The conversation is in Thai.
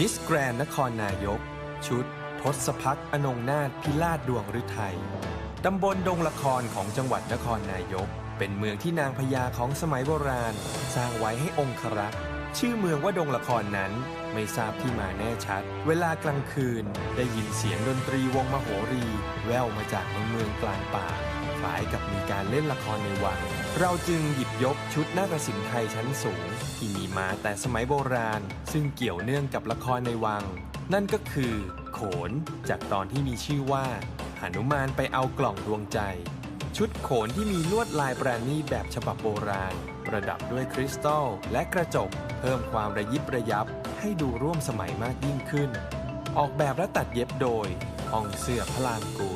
มิสแกรนนครนายก ชุด ทศพักอนงนาถพิลาดดวงฤทัยตำบลดงละครของจังหวัดนครนายก เป็นเมืองที่นางพญาของสมัยโบราณ สร้างไว้ให้องครักษ์ ชื่อเมืองว่าดงละครนั้นไม่ทราบที่มาแน่ชัด เวลากลางคืนได้ยินเสียงดนตรีวงมโหรี แว่วมาจากในเมืองกลางป่าคล้ายกับมีการเล่นละครในวัง เราจึงหยิบยกชุดนาฏศิลป์ไทยชั้นสูง ที่มีมาแต่สมัยโบราณ ซึ่งเกี่ยวเนื่องกับละครในวัง นั่นก็คือ โขนจากตอนที่มีชื่อว่าหนุมานไปเอากล่องดวงใจ ชุดโขนที่มีลวดลายประณีตแบบฉบับโบราณ ประดับด้วยคริสตัลและกระจก เพิ่มความระยิบระยับให้ดูร่วมสมัยมากยิ่งขึ้น ออกแบบและตัดเย็บโดยห้องเสื้อพลานกู